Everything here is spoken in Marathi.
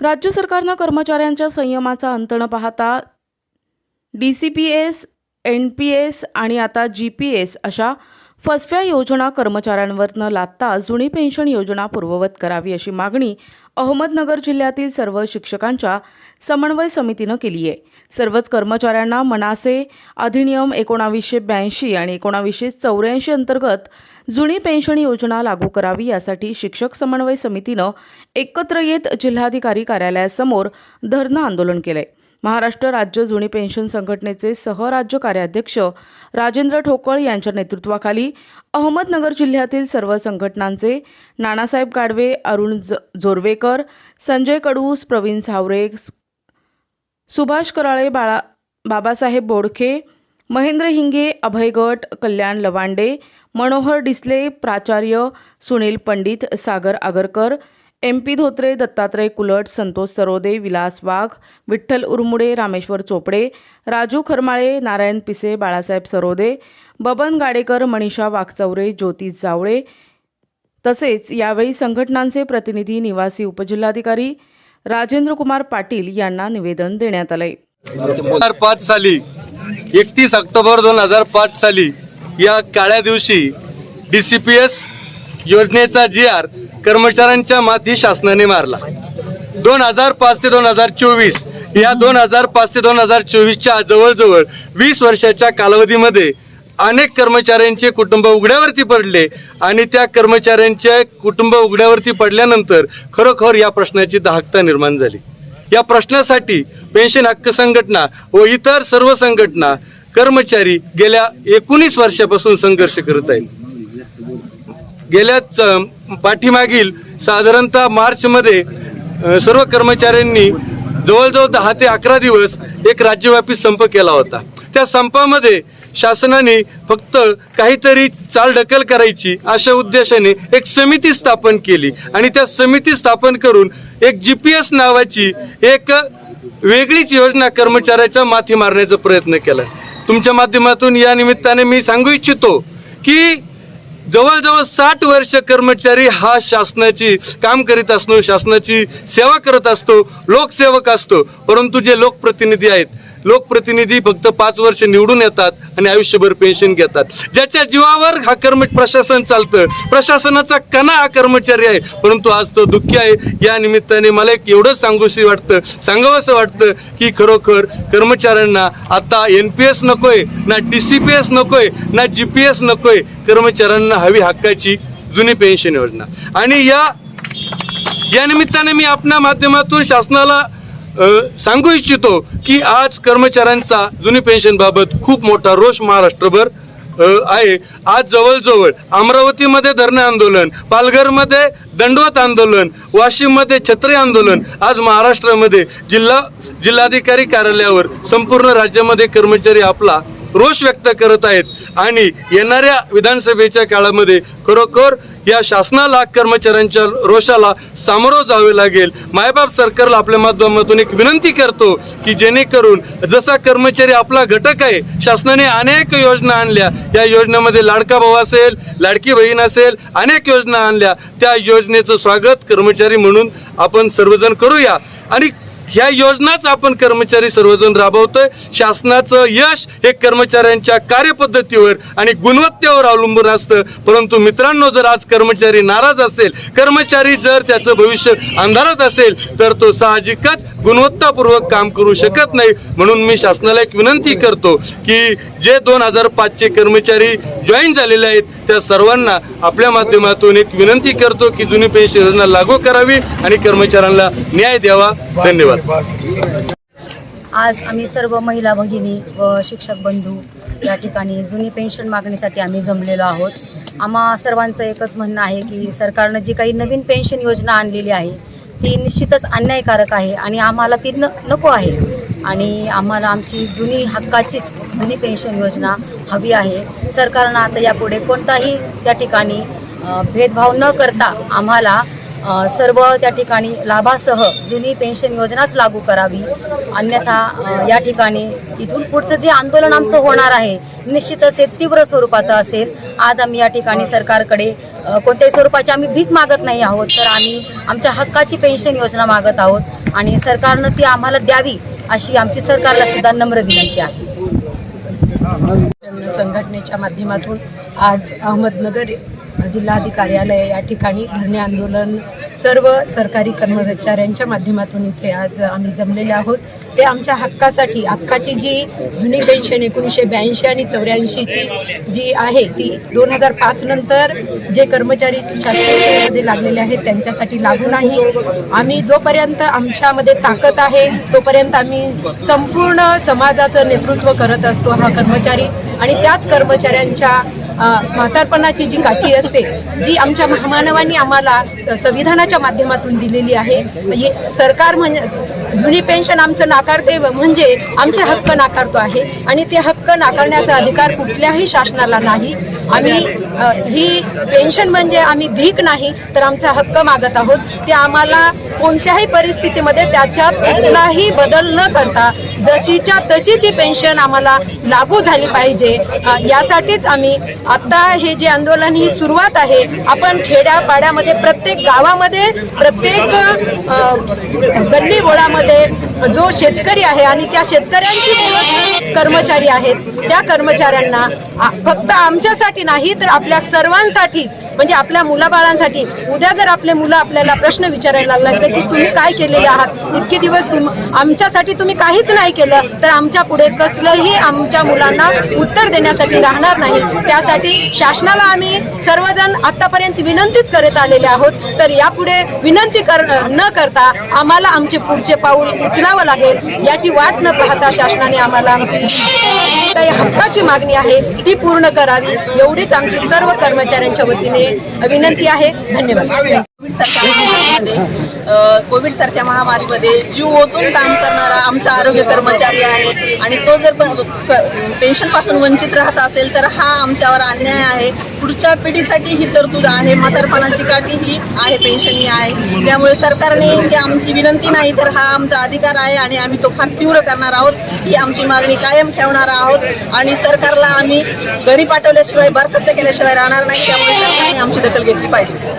राज्य सरकारनं कर्मचाऱ्यांच्या संयमाचा अंत न पाहता D C P S N P S आणि आता जी पी एस अशा फसव्या योजना कर्मचाऱ्यांवर न लादता जुनी पेन्शन योजना पूर्ववत करावी अशी मागणी अहमदनगर जिल्ह्यातील सर्व शिक्षकांच्या समन्वय समितीनं केली आहे. सर्वच कर्मचाऱ्यांना मनासे अधिनियम एकोणावीसशे ब्याऐंशी आणि एकोणावीसशे चौऱ्याऐंशी अंतर्गत जुनी पेन्शन योजना लागू करावी यासाठी शिक्षक समन्वय समितीनं एकत्र येत जिल्हाधिकारी कार्यालयासमोर धरणं आंदोलन केलं आहे महाराष्ट्र राज्य जुनी पेन्शन संघटनेचे सहराज्य कार्याध्यक्ष राजेंद्र ठोकळ यांच्या नेतृत्वाखाली अहमदनगर जिल्ह्यातील सर्व संघटनांचे नानासाहेब गाडवे अरुण ज जोरवेकर संजय कडूस प्रवीण सावरे सुभाष कराळे बाळा बाबासाहेब बोडखे महेंद्र हिंगे अभय गट कल्याण लवांडे मनोहर डिसले प्राचार्य सुनील पंडित सागर आगरकर एम पी धोत्रे दत्तात्रय कुलट संतोष सरोदे विलास वाघ विठ्ठल उरमुडे रामेश्वर चोपडे राजू खरमाळे नारायण पिसे बाळासाहेब सरोदे बबन गाडेकर मनीषा वाघचौरे ज्योती जावळे तसेच यावेळी संघटनांचे प्रतिनिधी निवासी उपजिल्हाधिकारी राजेंद्र कुमार पाटील यांना निवेदन देण्यात आलंय. दोन हजार पाच साली एकतीस ऑक्टोबर दोन हजार पाच साली या काळ्या दिवशी डी सी पी एस योजनेचा जी आर कर्मचाऱ्यांच्या माती शासनाने मारला. दोन हजार पाच ते दोन हजार चोवीस या दोन हजार पाच ते दोन हजार चोवीसच्या जवळजवळ वीस वर्षाच्या कालावधीमध्ये अनेक कर्मचाऱ्यांचे कुटुंब उघड्यावरती पडले आणि त्या कर्मचाऱ्यांचे कुटुंब उघड्यावरती पडल्यानंतर खरोखर या प्रश्नाची दाहकता निर्माण झाली. या प्रश्नासाठी पेन्शन हक्क संघटना व इतर सर्व संघटना कर्मचारी गेल्या एकोणीस वर्षापासून संघर्ष करत आहेत. गेल्याच पाठीमागील साधारणतः मार्चमध्ये सर्व कर्मचाऱ्यांनी जवळजवळ दहा ते अकरा दिवस एक राज्यव्यापी संप केला होता. त्या संपामध्ये शासनाने फक्त काहीतरी चाल ढकल करायची अशा उद्देशाने एक समिती स्थापन केली आणि त्या समिती स्थापन करून एक जी पी एस नावाची एक वेगळीच योजना कर्मचाऱ्याच्या माथी मारण्याचा प्रयत्न केला. तुमच्या माध्यमातून या निमित्ताने मी सांगू इच्छितो की जवळजवळ साठ वर्ष कर्मचारी हा शासनाची काम करीत असतो शासनाची सेवा करत असतो लोकसेवक असतो. परंतु जे लोकप्रतिनिधी आहेत लोकप्रतिनिधी फक्त पाच वर्ष निवडून येतात आणि आयुष्यभर पेन्शन घेतात. ज्याच्या जीवावर हा कर्म प्रशासन चालतं. प्रशासनाचा कणा हा कर्मचारी आहे. परंतु आज तो दुःखी आहे. या निमित्ताने मला एक एवढंच सांगूशी वाटतं सांगावंसं वाटतं की खरोखर कर्मचाऱ्यांना आता एन पी एस नकोय ना डी सी पी एस नकोय ना जी पी एस नकोय कर्मचाऱ्यांना हवी हक्काची जुनी पेन्शन योजना. आणि या या निमित्ताने मी आपल्या माध्यमातून शासनाला सांगू इच्छितो की आज कर्मचाऱ्यांचा जुनी पेन्शनबाबत खूप मोठा रोष महाराष्ट्रभर आहे. आज जवळजवळ अमरावतीमध्ये धरणे आंदोलन पालघरमध्ये दंडवत आंदोलन वाशिममध्ये छत्री आंदोलन आज महाराष्ट्रामध्ये जिल्हा जिल्हाधिकारी कार्यालयावर संपूर्ण राज्यामध्ये कर्मचारी आपला रोष व्यक्त करत आहेत. आणि येणाऱ्या विधानसभेच्या काळामध्ये खरोखर या शासनाला कर्मचाऱ्यांच्या रोषाला सामोरं जावे लागेल. मायबाप सरकारला आपल्या माध्यमातून एक विनंती करतो की जेणेकरून जसा कर्मचारी आपला घटक आहे शासनाने अनेक योजना आणल्या. या योजनेमध्ये लाडका भाऊ असेल लाडकी बहीण असेल अनेक योजना आणल्या. त्या योजनेचं स्वागत कर्मचारी म्हणून आपण सर्वजण करूया. आणि ह्या योजनाच आपण कर्मचारी सर्वजण राबवतोय. शासनाचं यश हे कर्मचाऱ्यांच्या कार्यपद्धतीवर आणि गुणवत्तेवर अवलंबून असतं. परंतु मित्रांनो जर आज कर्मचारी नाराज असेल कर्मचारी जर त्याचं भविष्य अंधारात असेल तर तो साहजिकच गुणवत्तापूर्वक काम करू शकत नाही. म्हणून मी शासनाला एक विनंती करतो की जे दोन हजार पाचचे कर्मचारी जॉईन झालेले आहेत त्या सर्वांना आपल्या माध्यमातून एक विनंती करतो की जुनी पेन्शन योजना लागू करावी आणि कर्मचाऱ्यांना न्याय द्यावा. धन्यवाद. आज आम्ही सर्व महिला भगिनी व शिक्षक बंधू या ठिकाणी जुनी पेन्शन मागणीसाठी आम्ही जमलेलो आहोत. आम्हा सर्वांचं एकच म्हणणं आहे की सरकारनं जी काही नवीन पेन्शन योजना आणलेली आहे ती निश्चितच अन्यायकारक आहे आणि आम्हाला ती न नको आहे. आणि आम्हाला आमची जुनी हक्काचीच जुनी पेन्शन योजना हवी आहे. सरकारनं आता यापुढे कोणताही त्या ठिकाणी भेदभाव न करता आम्हाला सर्व त्या ठिकाणी लाभासह जुनी पेन्शन योजनाच लागू करावी. अन्यथा या ठिकाणी इथून पुढचं जे आंदोलन आमचं होणार आहे निश्चितच हे तीव्र स्वरूपाचं असेल आज आम्ही या ठिकाणी सरकारकडे कोणत्याही स्वरूपाची आम्ही भीक मागत नाही आहोत तर आम्ही आमच्या हक्काची पेन्शन योजना मागत आहोत आणि सरकारनं ती आम्हाला द्यावी अशी आमची सरकारला सुद्धा नम्र विनंती आहे. संघटनेच्या माध्यमातून आज अहमदनगर जिल्हाधिकार्यालय या ठिकाणी धरणे आंदोलन सर्व सरकारी कर्मचाऱ्यांच्या माध्यमातून इथे आज आम्ही जमलेले आहोत. ते आमच्या हक्कासाठी हक्काची जी जुनी पेन्शन एकोणीसशे ब्याऐंशी आणि चौऱ्याऐंशीची जी आहे ती दोन हजार पाच नंतर जे कर्मचारी शासकीय सेवेमध्ये लागलेले आहेत त्यांच्यासाठी लागू नाही. आम्ही जोपर्यंत आमच्यामध्ये ताकद आहे तोपर्यंत आम्ही संपूर्ण समाजाचं नेतृत्व करत असतो हा कर्मचारी. आणि त्याच कर्मचाऱ्यांच्या म्हातारपणाची जी काठी असते जी आमच्या महामानवांनी आम्हाला संविधानाच्या माध्यमातून दिलेली आहे. म्हणजे सरकार म्हणजे जुनी पेन्शन आमचं नाकारते म्हणजे आमचे हक्क नाकारतो आहे. आणि ते हक्क नाकारण्याचा अधिकार कुठल्याही शासनाला नाही. आम्ही ही पेन्शन म्हणजे आम्ही भीक नाही तर आमचा हक्क मागत आहोत. ते आम्हाला कोणत्याही परिस्थितीमध्ये त्याच्यात कुठलाही बदल न करता जशीच्या तशी ती पेन्शन आम्हाला लागू झाली पाहिजे. यासाठीच आम्ही आत्ता हे जे आंदोलन ही सुरुवात आहे आपण खेड्यापाड्यामध्ये प्रत्येक गावामध्ये प्रत्येक अ, गल्ली बोळामध्ये जो शेतकरी आहे आणि त्या शेतकऱ्यांची कर्मचारी आहेत त्या कर्मचाऱ्यांना फक्त आमच्यासाठी नाही तर आपल्या सर्वांसाठीच म्हणजे आपल्या मुलाबाळांसाठी उद्या जर आपले मुलं आपल्याला प्रश्न विचारायला लागले की तुम्ही काय केलेले आहात? इतके दिवस तुम आमच्यासाठी तुम्ही काहीच नाही केलं तर आमच्या पुढे कसलंही आमच्या मुलांना उत्तर देण्यासाठी राहणार नाही. त्यासाठी शासनाला आम्ही सर्वजण आतापर्यंत विनंतीच करत आलेले आहोत. तर यापुढे विनंती कर न करता आम्हाला आमचे पुढचे पाऊल उचलावं लागेल याची वाट न पाहता शासनाने आम्हाला आमची जी काही हक्काची मागणी आहे ती पूर्ण करावी. एवढीच आमची सर्व कर्मचाऱ्यांच्या वतीने विनंती आहे. धन्यवाद. कोविड सारख्या महामारीमध्ये कोविड सारख्या महामारीमध्ये जीव ओतून काम करणारा आमचा आरोग्य कर्मचारी आहे आणि तो जर पेन्शनपासून वंचित राहत असेल तर हा आमच्यावर अन्याय आहे. पुढच्या पिढीसाठी ही तरतूद आहे. म्हातारपणाची काठी ही आहे पेन्शन ही आहे. त्यामुळे सरकारने ही आमची विनंती नाही तर हा आमचा अधिकार आहे आणि आम्ही तो फार तीव्र करणार आहोत. ही आमची मागणी कायम ठेवणार आहोत आणि सरकारला आम्ही घरी पाठवल्याशिवाय बरखास्त केल्याशिवाय राहणार नाही. त्यामुळे सरकारने आमची दखल घेतली पाहिजे.